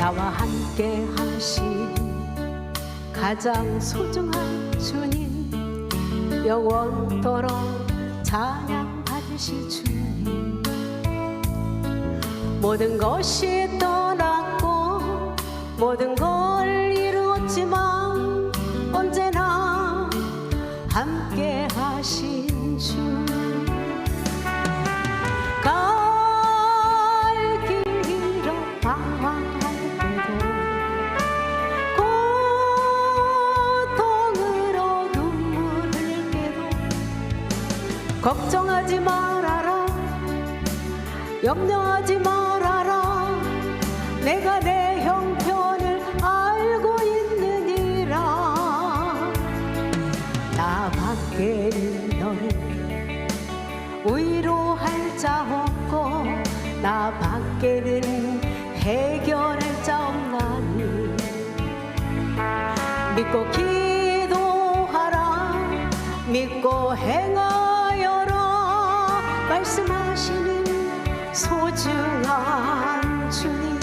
나와 함께 하신 가장 소중한 주님 영원토록 찬양 받으실 주님. 모든 것이 떠났고 모든 걸 이루었지만 언제나 함께 하신 주. 갈 걱정하지 말아라. 염려하지 말아라. 내가 내 형편을 알고 있느니라. 나 밖에는 너를 위로할 자 없고 나 밖에는 해결할 자 없나니. 믿고 기도하라. 믿고 행하여라 말씀하시는 소중한 주님